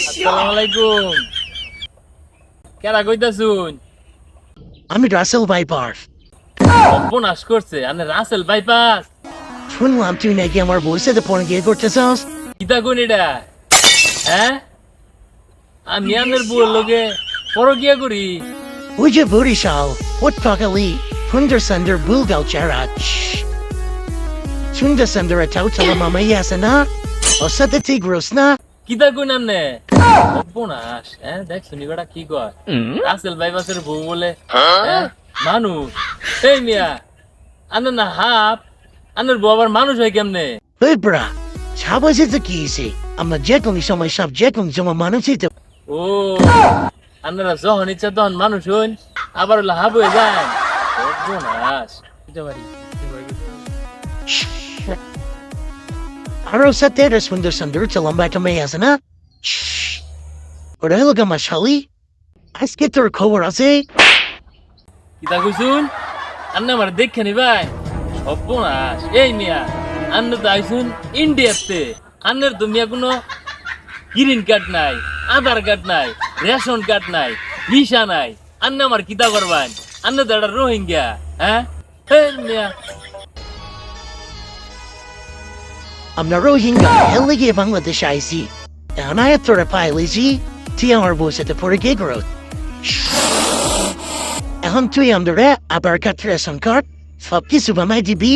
আসসালামু আলাইকুম কেরা কইতাছুন? আমি রাসেল ভাইপার অপনাশ করছে আনে রাসেল বাইপাস শুনলাম তুই নাকি আমার বউর সাথে পরে গিয়ে করতে চাস কিতা কোন এটা? হ্যাঁ? আমি আনের বুয়ার লগে পরকিয়া করি। ওই যে বরিশাল ওট পাকালি সুন্দর সুন্দর বুলগাল চারা সুন্দর সুন্দর এটাও তালা মামাই আছে না? ওর সাথে tigros না? কিতা কোন আনে অপনাশ হ্যাঁ দেখ শুনি বেটা কি কয়। রাসেল বাইপাসের বউ বলে মানুষ। এই মিয়া আনে না হাফ আনের বউ আবার মানুষ হয় কেমনে? ওই ব্রা সাবাসে তো কি হয়েছে আমরা যে কোনো সময় সব যে কোনো সময় মানুষই তো ও আপনারা যখন ইচ্ছা তখন মানুষ হইন আবার হলো হাব হয়ে যায়। সর্বনাশ বুঝতে পারি আর সাথে একটা সুন্দর সুন্দর একটা লম্বা একটা মেয়ে আছে না ওরা হলো আমার শালি আজকে তোর খবর আছে কিতা কইছুন আন্না আমার দেখে নি ভাই সর্বনাশ এই মিয়া আন্ন তো আইসুন ইন্ডিয়াতে আন্নের তো মিয়া কোনো গ্রিন কার্ড নাই আধার কার্ড নাই রেশন কার্ড নাই ভিসা নাই আন্না আমার কিতা করবান আন্ন তো একটা রোহিঙ্গা হ্যাঁ মিয়া আমরা রোহিঙ্গা হেলে গিয়ে বাংলাদেশে আইসি এখন আয়াত তোরা পাইলেছি তুই আমার বউর সাথে পরে গিয়ে করো এখন তুই আমরা আবার কার্ড রেশন কার্ড সব কিছু বানাই দিবি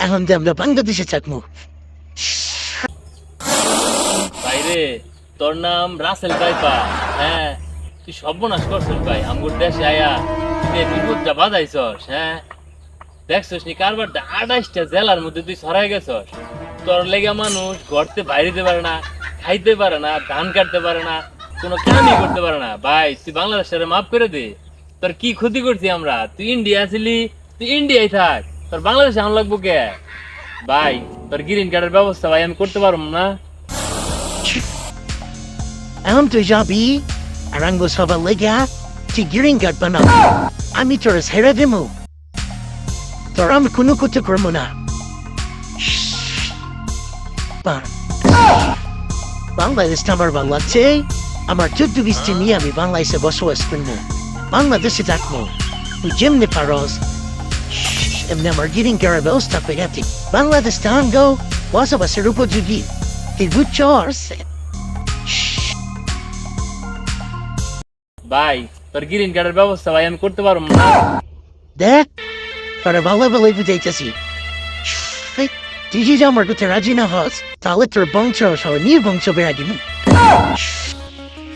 এখন দিয়ে আমরা বাংলাদেশে থাকব বাইরে তোর নাম রাসেল বাইপা হ্যাঁ তুই সর্বনাশ করছিস ভাই আমগুর দেশে আয়া তুই বিপদটা বাজাইছস হ্যাঁ দেখছস নি কারবার আঠাশটা জেলার মধ্যে তুই ছড়াই গেছস তোর লেগে মানুষ ঘরতে বাইরেতে পারে না, খাইতে পারে না, ধান কাটতে পারে না, কোনো কামই করতে পারে না। ভাই, তুই বাংলাদেশের মাফ করে দে। তোর কি ক্ষতি করছি আমরা? তুই ইন্ডিয়া ছিলি, তুই ইন্ডিয়ায় থাক। তোর বাংলাদেশে আম লাগবো কে? ভাই, তোর গ্রিন কার্ডের ব্যবস্থা ভাই, আমি করতে পারব না। এখন তুই যাবি আর আঙ্গো সবার লেগে, তুই গ্রিন কার্ড বানাবি। আমি তোর ছেড়ে দেবো তোর আমি কোনো করতে করব না। বা- বাংলাদেশটা আমার ভালো লাগছে আমার চোদ্দ বৃষ্টি নিয়ে আমি বাংলাদেশে বসবাস করব। বাংলাদেশে থাকব। তুই যেমনি পারস। এমনি আমার গ্রিন কার্ডের ব্যবস্থা করে গেছি বাংলাদেশটা আঙ্গো বসবাসের উপযোগী। তুই বুঝছস ভাই তোর গ্রিন কার্ডের ব্যবস্থা ভাই আমি করতে পারব না। দেখ তোরা ভালো ভালো বুঝাইতেছি। যদি আমার রাজি না হস তাহলে তোর বংশ সহ নির্বংশ বেড়া দিব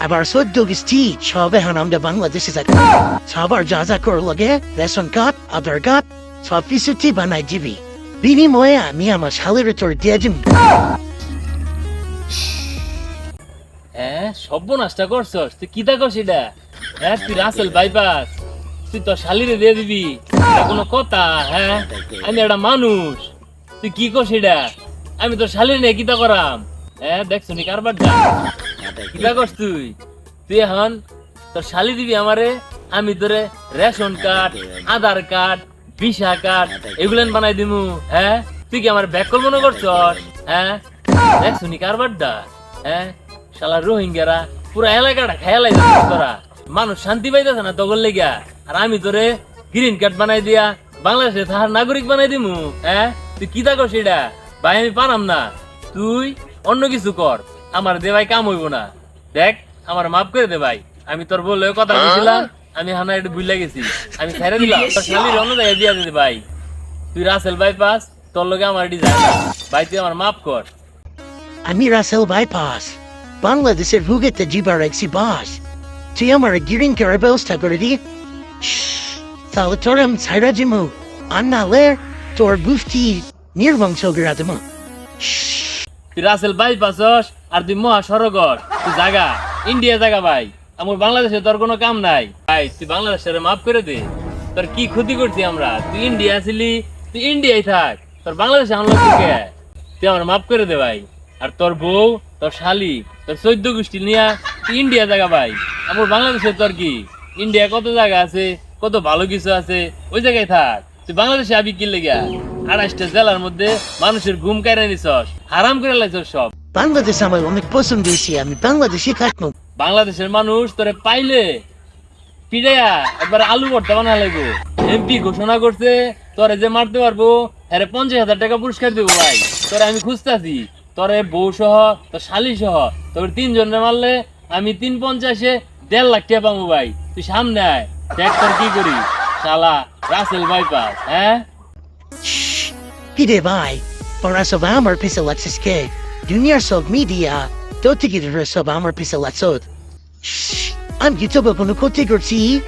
আবার সদ্য গেছি সব এখন আমরা বাংলাদেশে থাকি সবার যা যা করে রেশন আধার সব কিছু তুই বানাই দিবি বিনিময়ে আমি আমার শালের তোর দিয়ে হ্যাঁ সর্বনাশটা করছস তুই কি দেখো সেটা হ্যাঁ তুই রাসেল বাইপাস তুই তোর শালিরে দিয়ে দিবি কোনো কথা হ্যাঁ আমি একটা মানুষ তুই কি কর সেটা আমি তোর শালির নিয়ে কিতা করাম? হ্যাঁ দেখছ নি কারবার যা? কিতা করছ তুই? তুই এখন তোর শালি দিবি আমারে, আমি তোরে ration card, Aadhaar card, visa card এগুলেন বানাই দিমু হ্যাঁ তুই কি আমার ব্যাক মনে করছস? হ্যাঁ দেখছ নি কারবারটা হ্যাঁ শালা রোহিঙ্গারা, পুরা এলাকাটা খেয়ালাই তোরা মানুষ শান্তি পাইতেছে না তখন লেগা আর আমি তোরে গ্রিন কার্ড বানাই দিয়া বাংলাদেশে তাহার নাগরিক বানাই দিমু হ্যাঁ তুই কি থাকো সেটা ভাই, আমি পারাম না। তুই অন্য কিছু কর। আমার দে ভাই কাম হইব না। দেখ, আমার মাফ করে দে ভাই। আমি তোর বললে কথা বলছিলাম, আমি হানা একটু ভুলে গেছি। আমি ছেড়ে দিলাম। তোর শালির অন্য জায়গায় দিয়া দিতে ভাই। তুই রাসেল ভাই পাস, তোর লগে আমার যায় ভাই, তুই আমার মাফ কর। আমি রাসেল বাইপাস বাংলাদেশের ভুগেতে জিবার একসি বাস। তুই আমার গ্রিন কার্ডের ব্যবস্থা করে দি। তাহলে তোর আমি ছাইরা জিমু আর নাহলে তোর বুফতি নির্বংশ গিরা দেবো তুই রাসেল ভাই পাসস আর তুই মহা সরগর তুই জাগা, ইন্ডিয়া জাগা ভাই। আমার বাংলাদেশে তোর কোনো কাম নাই। ভাই, তুই বাংলাদেশের মাফ করে দে। তোর কি ক্ষতি করছি আমরা? তুই ইন্ডিয়া ছিলি, তুই ইন্ডিয়ায় থাক। তোর বাংলাদেশে আমরা তুই আমার মাফ করে দে ভাই। আর তোর বউ, তোর শালি, তোর চৈদ্দ গোষ্ঠী নিয়া তুই ইন্ডিয়া জায়গা ভাই। আমার বাংলাদেশে তোর কি? ইন্ডিয়া কত জায়গা আছে, কত ভালো কিছু আছে, ওই জায়গায় থাক। তুই বাংলাদেশে আবি কি লেগা? আড়াইশটা জেলার মধ্যে মানুষের ঘুম কাইরা নিছস হারাম করে লাইছস সব। বাংলাদেশ আমার অনেক পছন্দ হয়েছে আমি বাংলাদেশে থাকব। বাংলাদেশের মানুষ তোরে পাইলে পিড়াইয়া একবার আলু ভর্তা বানা লাগবো এমপি ঘোষণা করছে তোরে যে মারতে পারব হ্যাঁ পঞ্চাশ হাজার টাকা পুরস্কার দেবো ভাই। তোরে আমি খুঁজতাছি তোরে বউ সহ তোর শালি সহ তোর তিনজনে মারলে আমি তিন পঞ্চাশে দেড় লাখ টাকা পাবো ভাই। তুই সামনে আয় দেখ তোর কি করি। শালা রাসেল বাইপাস হ্যাঁ Pide vai, para sa amar pisa Lexus K. Junior sog media, do tigir sa amar pisa Lexod. I'm gitoba kuno kotigurti.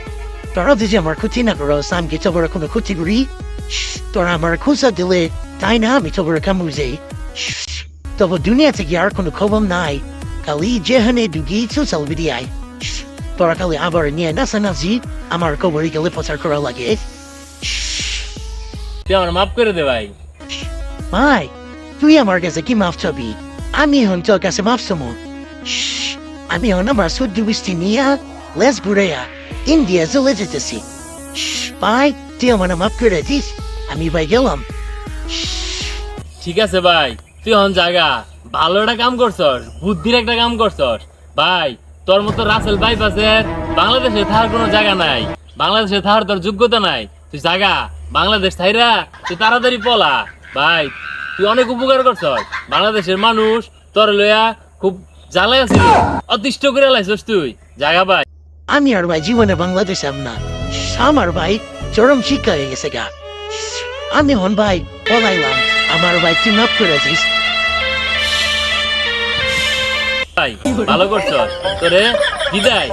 Para de jamar kutina gros, I'm gitoba kuno kotiguri. Tora amar kusa dile, taina mi toba kamuze. Tobo dunia tigyar kuno kobam nai. Kali jehane dugi tu salvidiai. Tora kali abar niya nasa nazi, amar kobari kalipotar kora lagi. তুই আমার মাফ করে দে ভাই। Mai, তুই আমার কাছে কি মাফ চাবি? আমি এখন তোর কাছে মাফ Shh, আমি এখন আমার সদ্য বৃষ্টি নিয়ে লেস বুড়াইয়া ইন্ডিয়া চলে যেতেছি। Shh, ভাই তুই আমার মাফ করে দিস আমি ভাই গেলাম। ঠিক আছে ভাই তুই হন জায়গা ভালো একটা কাম করছস বুদ্ধির একটা কাম করছস। ভাই তোর মতো রাসেল বাইপাসের বাংলাদেশে থাকার কোনো জায়গা নাই। বাংলাদেশে থাকার তোর যোগ্যতা নাই। তুই জায়গা বাংলাদেশ থাইরা তুই তাড়াতাড়ি পলা। ভাই, তুই অনেক উপকার করছস। বাংলাদেশের মানুষ তোর লইয়া খুব জ্বালাই আছিল অতিষ্ঠ করে লাইছস তুই। জায়গা ভাই। আমি আর ভাই জীবনে বাংলাদেশ না। আমার ভাই চরম শিক্ষা হয়ে গেছে গা। আমি হন ভাই, পলাইলাম। আমার ভাই তুই মাফ করে দিস। ভালো করছ। তোরে বিদায়।